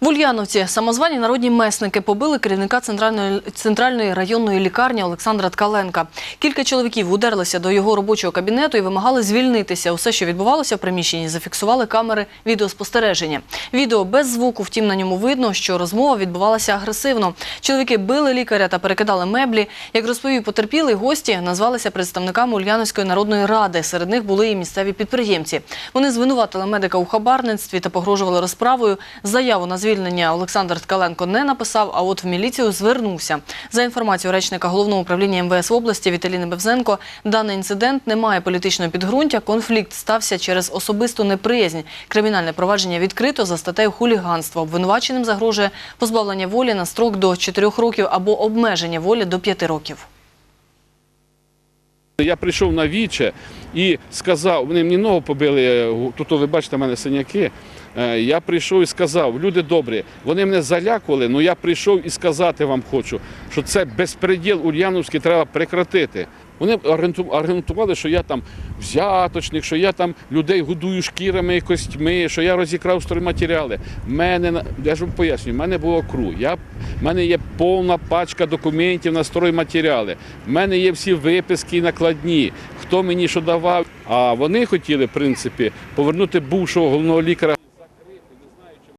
В Ульяновці самозвані народні месники побили керівника центральної, центральної районної лікарні Олександра Ткаленка. Кілька чоловіків удерлися до його робочого кабінету і вимагали звільнитися. Усе, що відбувалося в приміщенні, зафіксували камери відеоспостереження. Відео без звуку, втім на ньому видно, що розмова відбувалася агресивно. Чоловіки били лікаря та перекидали меблі. Як розповів потерпілий, гості назвалися представниками Ульяновської народної ради. Серед них були і місцеві підприємці. Вони звинуватили медика у хабарництві та погрожували розправою. Заяву на звільнення Олександр Ткаленко не написав, а от в міліцію звернувся. За інформацією речника головного управління МВС в області Віталіни Бевзенко, даний інцидент не має політичного підґрунтя. Конфлікт стався через особисту неприязнь. Кримінальне провадження відкрито за статтею хуліганства. Обвинуваченим загрожує позбавлення волі на строк до 4 років або обмеження волі до 5 років. Я прийшов на віче і сказав, вони мені ногу побили, е, тут ви бачите, в мене синяки. Е, Я прийшов і сказав, люди добрі, вони мене залякували, але я прийшов і сказати вам хочу, що це безпреділ Ульяновський треба прекратити. Вони аргументу- аргументували, що я там взяточник, що я там людей годую шкірами і костьми, що я розікрав стройматеріали. Мене я ж вам пояснюю, в мене було кру. Я, в мене є повна пачка документів на стройматеріали. В мене є всі виписки і накладні. Хто мені що давав? А вони хотіли, в принципі, повернути бувшого головного лікаря